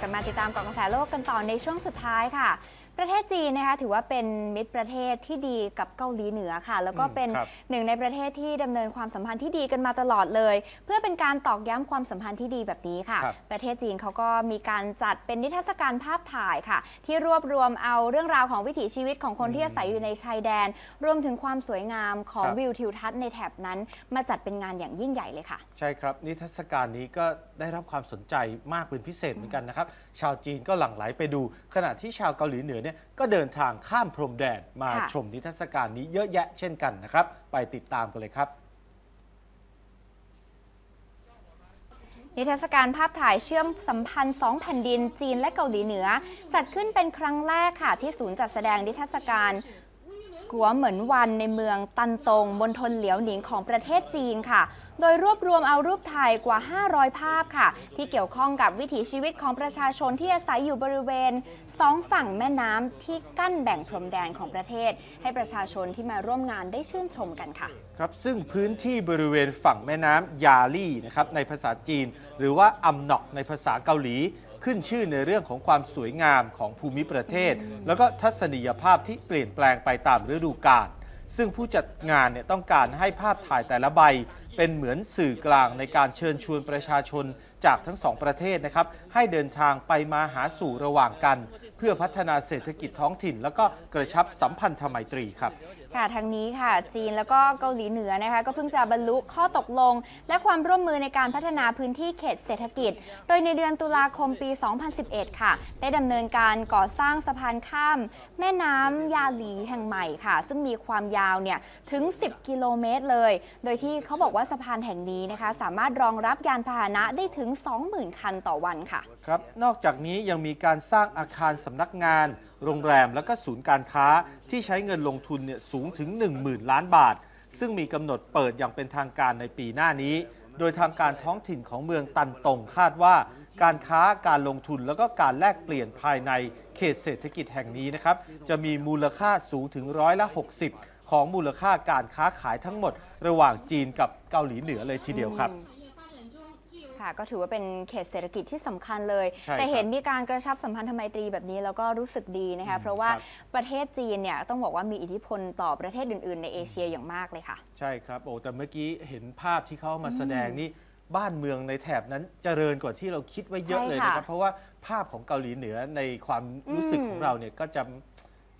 กลับมาติดตามเกาะกระแสโลกกันต่อในช่วงสุดท้ายค่ะ ประเทศจีนนะคะถือว่าเป็นมิตรประเทศที่ดีกับเกาหลีเหนือค่ะ แล้วก็อืมเป็นครับ หนึ่งในประเทศที่ดำเนินความสัมพันธ์ที่ดีกันมาตลอดเลย เพื่อเป็นการตอกย้ำความสัมพันธ์ที่ดีแบบนี้ค่ะ ครับ ประเทศจีนเขาก็มีการจัดเป็นนิทรรศการภาพถ่ายค่ะ ที่รวบรวมเอาเรื่องราวของวิถีชีวิตของคนที่อาศัยอยู่ในชายแดน รวมถึงความสวยงามของครับ วิวทิวทัศน์ในแถบนั้น มาจัดเป็นงานอย่างยิ่งใหญ่เลยค่ะ ใช่ครับ นิทรรศการนี้ก็ได้รับความสนใจมากเป็นพิเศษเหมือนกันนะครับ ชาวจีนก็หลั่งไหลไปดู ขณะที่ชาวเกาหลีเหนือเนี่ยก็เดินทางข้ามพรมแดนมาค่ะ ชมนิทรรศการนี้เยอะแยะเช่นกันนะครับ ไปติดตามกันเลยครับ นิทรรศการภาพถ่ายเชื่อมสัมพันธ์สองแผ่นดินจีนและเกาหลีเหนือ จัดขึ้นเป็นครั้งแรกค่ะที่ศูนย์จัดแสดงนิทรรศการ กัวเหมือนวันในเมืองตันตงบนทนเหลียวหนิงของประเทศจีนค่ะ โดยรวบรวมเอารูปถ่ายกว่า 500 ภาพค่ะ ที่เกี่ยวข้องกับวิถีชีวิตของประชาชนที่อาศัยอยู่บริเวณสองฝั่งแม่น้ำที่กั้นแบ่งพรมแดนของประเทศ ให้ประชาชนที่มาร่วมงานได้ชื่นชมกันค่ะ ครับซึ่งพื้นที่บริเวณฝั่งแม่น้ำยาลี่นะครับในภาษาจีน หรือว่าอัมนอกในภาษาเกาหลี ขึ้นชื่อในเรื่องของความสวยงามของภูมิประเทศ แล้วก็ทัศนียภาพที่เปลี่ยนแปลงไปตามฤดูกาลซึ่งผู้จัดงานเนี่ยต้องการให้ภาพถ่ายแต่ละใบ เป็นเหมือนสื่อกลางในการเชิญชวนประชาชนจากทั้งสองประเทศนะครับให้เดินทางไปมาหาสู่ระหว่างกัน เพื่อพัฒนาเศรษฐกิจท้องถิ่น แล้วก็กระชับสัมพันธไมตรีครับค่ะทางนี้ค่ะ จีนแล้วก็เกาหลีเหนือนะคะก็เพิ่งจะบรรลุข้อตกลง และความร่วมมือในการพัฒนาพื้นที่เขตเศรษฐกิจ โดยในเดือนตุลาคมปี 2011 ค่ะ ได้ดำเนินการก่อสร้างสะพานข้าม แม่น้ำยาหลีแห่งใหม่ค่ะ ซึ่งมีความยาวเนี่ยถึง 10 กิโลเมตรเลย โดยที่เขาบอกว่าสะพานแห่งนี้นะคะ สามารถรองรับยานพาหนะได้ถึง20,000 คันต่อวันค่ะ ครับ นอกจากนี้ยังมีการสร้างอาคารสำนักงาน โรงแรมและก็ศูนย์การค้าที่ใช้เงินลงทุนเนี่ยสูงถึง 10,000 ล้านบาท ซึ่งมีกำหนดเปิดอย่างเป็นทางการในปีหน้านี้ โดยทางการท้องถิ่นของเมืองตันตงคาดว่า การค้าการลงทุนแล้วก็การแลกเปลี่ยนภายในเขตเศรษฐกิจแห่งนี้นะครับจะมีมูลค่าสูงถึงร้อยละ60ของมูลค่าการค้าขายทั้งหมด ระหว่างจีนกับเกาหลีเหนือเลยทีเดียวครับ ค่ะ ก็ถือว่าเป็นเขตเศรษฐกิจที่สำคัญเลยใช่แต่เห็นครับมีการกระชับสัมพันธไมตรีแบบนี้แล้วก็รู้สึกดีนะคะอืมเพราะว่าครับประเทศจีนเนี่ยต้องบอกว่ามีอิทธิพลต่อประเทศอื่น ๆ ในเอเชียอย่างมากเลยค่ะ ใช่ครับ โอ้ แต่เมื่อกี้เห็นภาพที่เขามาแสดงนี่บ้านเมืองในแถบนั้นเจริญกว่าที่เราคิดไว้เยอะใช่เลยค่ะนะครับ เพราะว่าภาพของเกาหลีเหนือในความรู้สึกอืมของเราเนี่ยก็จะ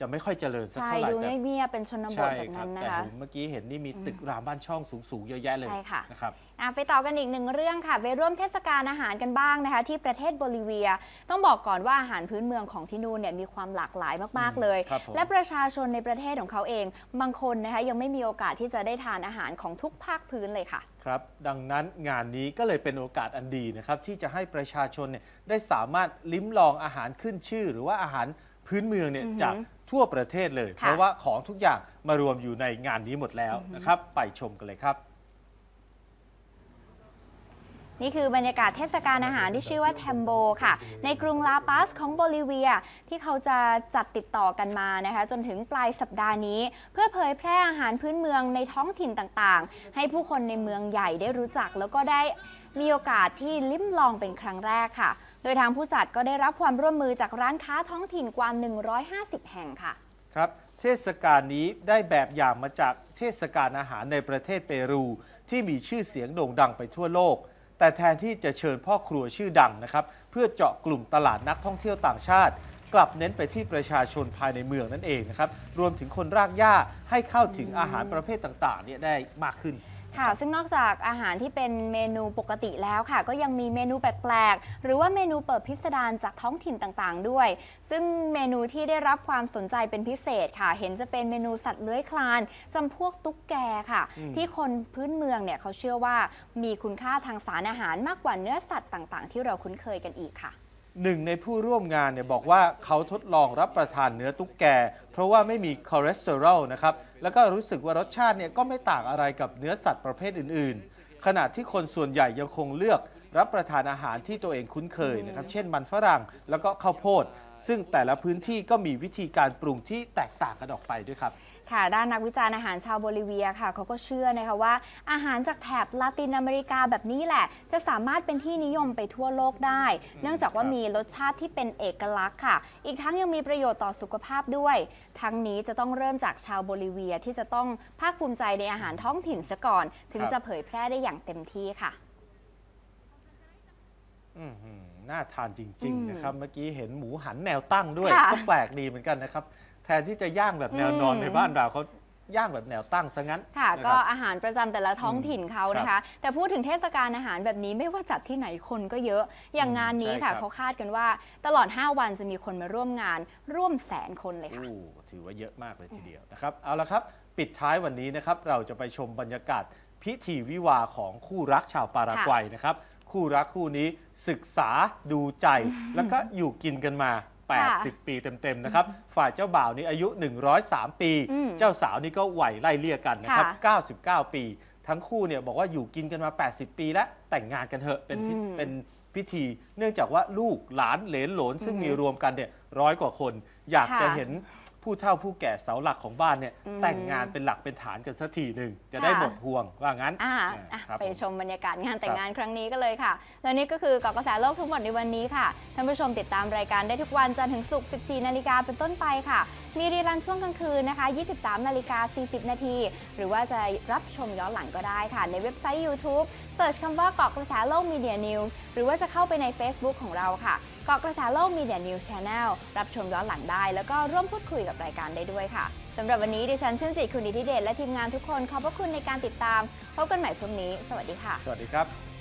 จะไม่ค่อยเจริญสักใช่เท่าไหร่ดูแต่เงียบๆเป็นชนบทใช่แบบครันั้นนะแต่คะ เห็นเมื่อกี้เห็นนี่มีตึกรามบ้านช่องสูงๆเยอะแยะเลยใช่ค่ะ นะครับ อะไปต่อกันอีกหนึ่งเรื่องค่ะ ไปร่วมเทศกาลอาหารกันบ้างนะคะ ที่ประเทศโบลิเวีย ต้องบอกก่อนว่าอาหารพื้นเมืองของที่นู่นเนี่ยมีความหลากหลายมากๆเลย ครับผม และประชาชนในประเทศของเขาเอง บางคนนะคะยังไม่มีโอกาสที่จะได้ทานอาหารของทุกภาคพื้นเลยค่ะ ครับ ดังนั้นงานนี้ก็เลยเป็นโอกาสอันดีนะครับ ที่จะให้ประชาชนเนี่ยได้สามารถลิ้มลองอาหารขึ้นชื่อ หรือว่าอาหารพื้นเมืองเนี่ยอือหือจาก ทั่วประเทศเลยค่ะเพราะว่าของทุกอย่างมารวมอยู่ในงานนี้หมดแล้วนะครับ ไปชมกันเลยครับ นี่คือบรรยากาศเทศกาลอาหารที่ชื่อว่าแทมโบค่ะ ในกรุงลาปัสของโบลิเวีย ที่เขาจะจัดติดต่อกันมานะคะ จนถึงปลายสัปดาห์นี้ เพื่อเผยแพร่อาหารพื้นเมืองในท้องถิ่นต่างๆ ให้ผู้คนในเมืองใหญ่ได้รู้จักแล้วก็ได้มีโอกาสที่ลิ้มลองเป็นครั้งแรกค่ะโดยทางผู้จัดก็ได้รับความร่วมมือจากร้านค้าท้องถิ่นกว่า 150 แห่งค่ะ ครับ เทศกาลนี้ได้แบบอย่างมาจากเทศกาลอาหารในประเทศเปรู ที่มีชื่อเสียงโด่งดังไปทั่วโลก แต่แทนที่จะเชิญพ่อครัวชื่อดังนะครับ เพื่อเจาะกลุ่มตลาดนักท่องเที่ยวต่างชาติ กลับเน้นไปที่ประชาชนภายในเมืองนั่นเองนะครับรวมถึงคนรากหญ้าให้เข้าถึงอาหารประเภทต่างๆเนี่ยได้มากขึ้น ค่ะ ซึ่งนอกจากอาหารที่เป็นเมนูปกติแล้วค่ะ ก็ยังมีเมนูแปลกๆ หรือว่าเมนูเปิดพิสดารจากท้องถิ่นต่างๆ ด้วย ซึ่งเมนูที่ได้รับความสนใจเป็นพิเศษค่ะ เห็นจะเป็นเมนูสัตว์เลื้อยคลานจำพวกตุ๊กแกค่ะอืมที่คนพื้นเมืองเนี่ยเขาเชื่อว่ามีคุณค่าทางสารอาหารมากกว่าเนื้อสัตว์ต่างๆ ที่เราคุ้นเคยกันอีกค่ะ หนึ่งในผู้ร่วมงานเนี่ยบอกว่าเขาทดลองรับประทานเนื้อตุ๊กแก เพราะว่าไม่มีคอเลสเตอรอลนะครับ แล้วก็รู้สึกว่ารสชาติเนี่ยก็ไม่ต่างอะไรกับเนื้อสัตว์ประเภทอื่น ๆ ขณะที่คนส่วนใหญ่ยังคงเลือกรับประทานอาหารที่ตัวเองคุ้นเคยนะครับ เช่นมันฝรั่งแล้วก็ข้าวโพด ซึ่งแต่ละพื้นที่ก็มีวิธีการปรุงที่แตกต่างกันออกไปด้วยครับ ค่ะ ด้านนักวิจารณ์อาหารชาวโบลิเวียค่ะเขาก็เชื่อนะคะว่า อาหารจากแถบลาตินอเมริกาแบบนี้แหละ จะสามารถเป็นที่นิยมไปทั่วโลกได้ เนื่องจากว่าครับมีรสชาติที่เป็นเอกลักษณ์ค่ะ อีกทั้งยังมีประโยชน์ต่อสุขภาพด้วย ทั้งนี้จะต้องเริ่มจากชาวโบลิเวียที่จะต้องภาคภูมิใจในอาหารท้องถิ่นซะก่อน ถึงจะเผยแพร่ได้อย่างเต็มที่ค่ะอื้อหือน่าทานจริงอืมๆนะครับ เมื่อกี้เห็นหมูหันแนวตั้งด้วยค่ะก็แปลกดีเหมือนกันนะครับ แทนที่จะย่างแบบแนวนอนอืม ในบ้านเราเขาย่างแบบแนวตั้งซะงั้นค่ะนะก็รับอาหารประจำแต่ละท้องถิ่นเขานะคะ แต่พูดถึงเทศกาลอาหารแบบนี้ไม่ว่าจัดที่ไหนคนก็เยอะ อย่างอืมงานนี้ใช่ค่ะครับ เขาคาดกันว่าตลอด 5 วันจะมีคนมาร่วมงานร่วมแสนคนเลยค่ะ อู้ถือว่าเยอะมากเลยทีเดียวนะครับ เอาละครับ ปิดท้ายวันนี้นะครับ เราจะไปชมบรรยากาศพิธีวิวาห์ของคู่รักชาวปารากวัยนะครับ คู่รักคู่นี้ศึกษาดูใจ แล้วก็อยู่กินกันมา 80 ปีเต็มๆนะครับ ฝ่ายเจ้าบ่าวนี่อายุ 103 ปี อืม เจ้าสาวนี่ก็ไหวไล่เลี่ยกันนะครับค่ะ99 ปี ทั้งคู่เนี่ยบอกว่าอยู่กินกันมา 80 ปีแล้วแต่งงานกันเถอะเป็นพิอืมเป็นพิธี เนื่องจากว่าลูกหลานเหลนโหลนซึ่งอือฮึมีรวมกันเนี่ยร้อยกว่าคน อยากค่ะ จะเห็น ผู้เฒ่าผู้แก่เสาหลักของบ้านเนี่ยอืม แต่งงานเป็นหลักเป็นฐานกันสักทีหนึ่งจะได้ค่ะหมดห่วงว่างั้นอ่าอ่าอะครับไปผม ชมบรรยากาศงานแต่คงรับงานครั้งนี้กันเลยค่ะ และนี่ก็คือเกาะกระแสโลกทั้งหมดในวันนี้ค่ะ ท่านผู้ชมติดตามรายการได้ทุกวันจันทร์ถึงศุกร์ 14 นาฬิกาเป็นต้นไปค่ะ มีรีรันช่วงกลางคืนนะคะ 23 นาฬิกา 40 นาที หรือว่าจะรับชมย้อนหลังก็ได้ค่ะ ในเว็บไซต์ YouTube เสิร์ชคำว่าเกาะกระแสโลกมีเดียนิวส์หรือว่าจะเข้าไปใน Facebook ของเราค่ะ เกาะกระแสโลกมีเดียนิวส์ชาแนลรับชมย้อนหลังได้ แล้วก็ร่วมพูดคุยกับรายการได้ด้วยค่ะสำหรับวันนี้ดิฉันชื่นจิตคุณดิธิเดชและทีมงานทุกคนขอบพระคุณในการติดตาม พบกันใหม่พรุ่งนี้ สวัสดีค่ะ สวัสดีครับ